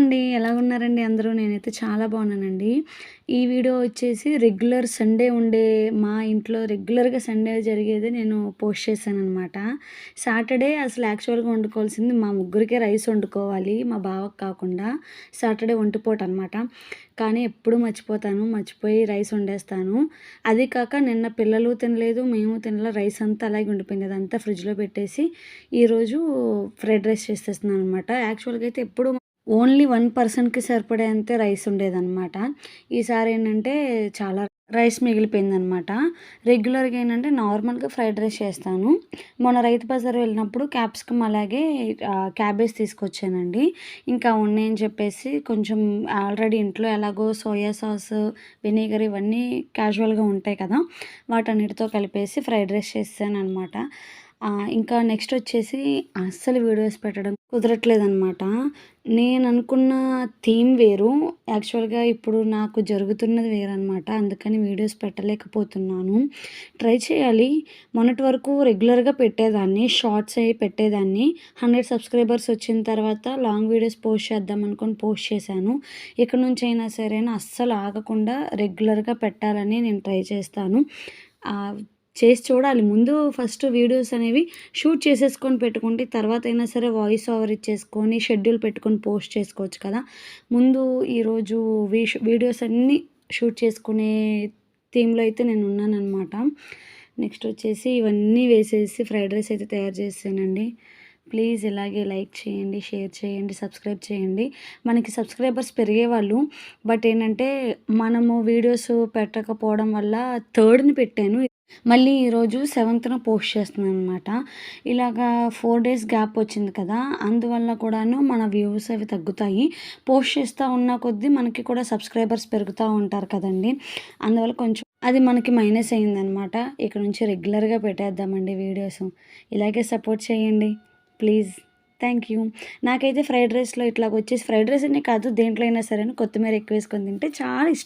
అండి. ఎలా ఉన్నారండి అందరూ? నేనైతే చాలా బాగున్నానండి. ఈ వీడియో వచ్చేసి రెగ్యులర్ సండే ఉండే మా ఇంట్లో రెగ్యులర్గా సండే జరిగేది నేను పోస్ట్ చేశాను అనమాట సాటర్డే అసలు యాక్చువల్గా వండుకోవాల్సింది మా ముగ్గురికే రైస్ వండుకోవాలి మా బావకు కాకుండా సాటర్డే వంటిపోటు అనమాట కానీ ఎప్పుడు మర్చిపోతాను మర్చిపోయి రైస్ వండేస్తాను. అది కాక నిన్న పిల్లలు తినలేదు మేము తినలే రైస్ అంతా అలాగే ఉండిపోయింది. అదంతా ఫ్రిడ్జ్లో పెట్టేసి ఈరోజు ఫ్రైడ్ రైస్ చేసేస్తున్నాను అనమాట యాక్చువల్గా అయితే ఎప్పుడు ఓన్లీ వన్ పర్సన్కి సరిపడేంతే రైస్ ఉండేదన్నమాట. ఈసారి ఏంటంటే చాలా రైస్ మిగిలిపోయిందనమాట రెగ్యులర్గా ఏంటంటే నార్మల్గా ఫ్రైడ్ రైస్ చేస్తాను. మొన్న రైతు బజార్ వెళ్ళినప్పుడు క్యాప్సికమ్ అలాగే క్యాబేజ్ తీసుకొచ్చానండి. ఇంకా ఉన్నాయని చెప్పేసి కొంచెం ఆల్రెడీ ఇంట్లో ఎలాగో సోయా సాస్ వెనిగర్ ఇవన్నీ క్యాజువల్గా ఉంటాయి కదా వాటన్నిటితో కలిపేసి ఫ్రైడ్ రైస్ చేసాను అనమాట ఇంకా నెక్స్ట్ వచ్చేసి అస్సలు వీడియోస్ పెట్టడం కుదరట్లేదు అనమాట నేను అనుకున్న థీమ్ వేరు. యాక్చువల్గా ఇప్పుడు నాకు జరుగుతున్నది వేరనమాట అందుకని వీడియోస్ పెట్టలేకపోతున్నాను. ట్రై చేయాలి. మొన్నటి వరకు రెగ్యులర్గా పెట్టేదాన్ని. షార్ట్స్ అయ్యి పెట్టేదాన్ని. హండ్రెడ్ సబ్స్క్రైబర్స్ వచ్చిన తర్వాత లాంగ్ వీడియోస్ పోస్ట్ చేద్దాం అనుకొని పోస్ట్ చేశాను. ఇక్కడ నుంచి అయినా సరే అస్సలు ఆగకుండా రెగ్యులర్గా పెట్టాలని నేను ట్రై చేస్తాను. చేసి చూడాలి. ముందు ఫస్ట్ వీడియోస్ అనేవి షూట్ చేసేసుకొని పెట్టుకుంటే తర్వాత అయినా సరే వాయిస్ ఓవర్ ఇచ్చేసుకొని షెడ్యూల్ పెట్టుకొని పోస్ట్ చేసుకోవచ్చు కదా. ముందు ఈరోజు వీడియోస్ అన్నీ షూట్ చేసుకునే థీమ్లో అయితే నేను ఉన్నానమాట నెక్స్ట్ వచ్చేసి ఇవన్నీ వేసేసి ఫ్రైడ్ రైస్ అయితే తయారు చేసానండి ప్లీజ్ ఇలాగే లైక్ చేయండి షేర్ చేయండి సబ్స్క్రైబ్ చేయండి. మనకి సబ్స్క్రైబర్స్ పెరిగేవాళ్ళు. బట్ ఏంటంటే మనము వీడియోస్ పెట్టకపోవడం వల్ల థర్డ్ని పెట్టాను. మళ్ళీ ఈరోజు సెవెంత్న పోస్ట్ చేస్తున్నాను అనమాట ఇలాగా ఫోర్ డేస్ గ్యాప్ వచ్చింది కదా అందువల్ల కూడాను మన వ్యూస్ అవి తగ్గుతాయి. పోస్ట్ చేస్తూ ఉన్న కొద్దీ మనకి కూడా సబ్స్క్రైబర్స్ పెరుగుతూ ఉంటారు కదండి. అందువల్ల కొంచెం అది మనకి మైనస్ అయిందనమాట ఇక్కడ నుంచి రెగ్యులర్గా పెట్టేద్దామండి వీడియోస్. ఇలాగే సపోర్ట్ చేయండి. ప్లీజ్. Thank you. నాకైతే ఫ్రైడ్ రైస్లో ఇట్లా వచ్చేసి ఫ్రైడ్ రైస్ అనే కాదు దేంట్లో అయినా సరే కొత్తిమీర ఎక్కువ వేసుకొని తింటే చాలా ఇష్టం.